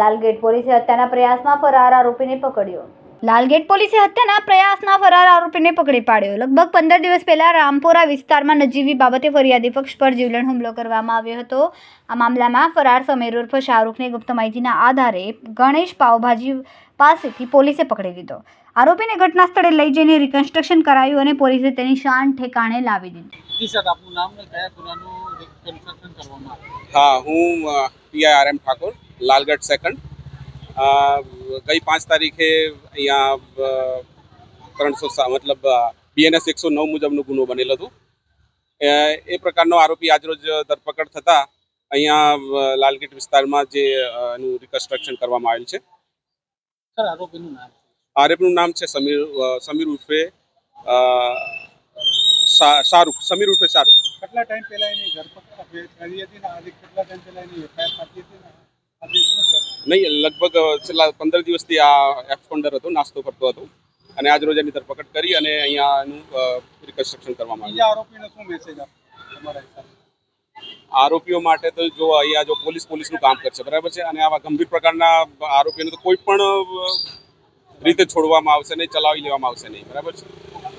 લાલગેટ પોલીસે હત્યાના પ્રયાસમાં ફરાર આરોપીને પકડ્યો. લાલગેટ પોલીસે હત્યાના પ્રયાસના ફરાર આરોપીને પકડી પાડ્યો. લગભગ પંદર દિવસ પહેલા રામપોરા વિસ્તારમાં નજીવી બાબતે ફરિયાદી પક્ષ પર જીવલેણ હુમલો કરવામાં આવ્યો હતો. આ મામલામાં ફરાર સમીર ઉર્ફ શાહરૂખને ગુપ્ત માહિતીના આધારે ગણેશ પાવભાજી પાસેથી પોલીસે પકડી લીધો. આરોપીને ઘટના સ્થળે લઈ જઈને રિકન્સ્ટ્રક્શન કરાયું અને પોલીસે તેની શાન ઠેકાણે લાવી દીધી. હા હું PI R M Thakor. Lalgadh second ગઈ પાંચ તારીખે અહીંયા ત્રણસો મતલબ બીએનએસ એકસો નવ મુજબનો ગુનો બનેલો હતો એ પ્રકારનો આરોપી આજરોજ ધરપકડ થતાં અહીંયા લાલગેટ વિસ્તારમાં જે એનું રિકન્સ્ટ્રક્શન કરવામાં આવેલ છે। આરોપીનું નામ આરોપીનું નામ છે સમીર સમીર ઉર્ફે શાહરૂખ સમીર ઉર્ફે શાહરૂખ. કેટલા ટાઈમ પહેલા એની ધરપકડ કરી હતી ને આજે કેટલા ટાઈમ પહેલા એની એફઆઈઆર હતી ને? નહીં લગભગ છેલ્લા પંદર દિવસથી આ એક્સપોન્ડર હતો નાસ્તો કરતો હતો. અને આજ રોજ એની ધરપકડ કરી અને અહીંયા એનું રિકન્સ્ટ્રક્શન કરવામાં આવ્યું. આરોપીને શું મેસેજ આરોપીઓ માટે તો જો અહીંયા જો પોલીસ પોલીસનું કામ કરશે બરાબર છે? અને આવા ગંભીર પ્રકારના આરોપીઓને તો કોઈ પણ રીતે છોડવામાં આવશે નહીં ચલાવી લેવામાં આવશે નહીં બરાબર છે?